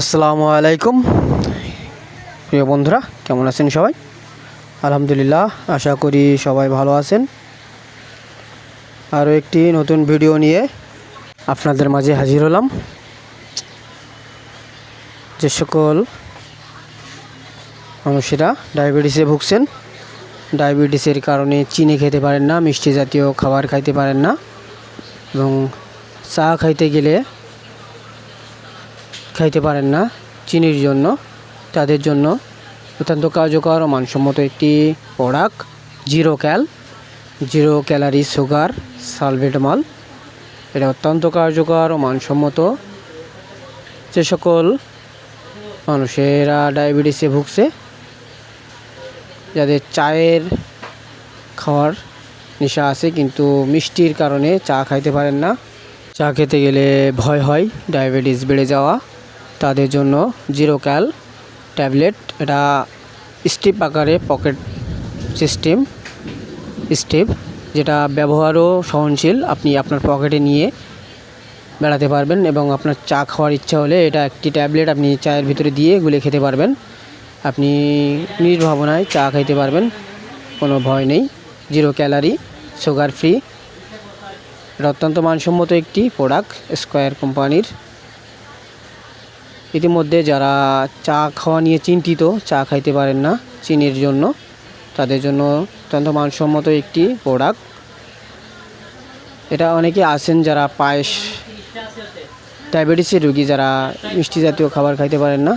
আসসালামু আলাইকুম। প্রিয় বন্ধুরা, কেমন আছেন সবাই? আলহামদুলিল্লাহ, আশা করি সবাই ভালো আছেন। আরও একটি নতুন ভিডিও নিয়ে আপনাদের মাঝে হাজির হলাম। যে সকল মানুষেরা ডায়াবেটিসে ভুগছেন, ডায়াবেটিসের কারণে চিনি খেতে পারেন না, মিষ্টি জাতীয় খাবার খাইতে পারেন না এবং চা খাইতে গেলে খাইতে পারেন না চিনির জন্য, তাদের জন্য। অত্যন্ত কার্যকর ও মানসম্মত একটি product zero cal, zero calorie sugar সালভেটমল এটা অত্যন্ত কার্যকর ও মানসম্মত। যে সকল মানুষেরা ডায়াবেটিসে ভুগছে, যাদের চায়ের খাওয়ার নেশা আছে কিন্তু মিষ্টির কারণে চা খাইতে পারেন না, চা খেতে গেলে ভয় হয়, ডায়াবেটিস বেড়ে যাওয়া। তাদের জন্য জিরো ক্যাল ট্যাবলেট এটা স্টিপ আকারে পকেট সিস্টেম স্টিপ যেটা ব্যবহারও সহনশীল। আপনি আপনার পকেটে নিয়ে বেড়াতে পারবেন এবং আপনার চা খাওয়ার ইচ্ছা হলে এটা একটি ট্যাবলেট আপনি চায়ের ভিতরে দিয়ে গুলে খেতে পারবেন। আপনি নির্ভাবনায় চা খাইতে পারবেন, কোনো ভয় নেই। জিরো ক্যালারি সুগার ফ্রি এটা অত্যন্ত মানসম্মত একটি প্রোডাক্ট স্কোয়ার কোম্পানির। ইতিমধ্যে যারা চা খাওয়া নিয়ে চিন্তিত, চা খাইতে পারেন না চিনির জন্য, তাদের জন্য অত্যন্ত মানসম্মত একটি প্রোডাক্ট। এটা অনেকে আছেন যারা পায়েস, ডায়াবেটিসের রুগী, যারা মিষ্টি জাতীয় খাবার খাইতে পারেন না।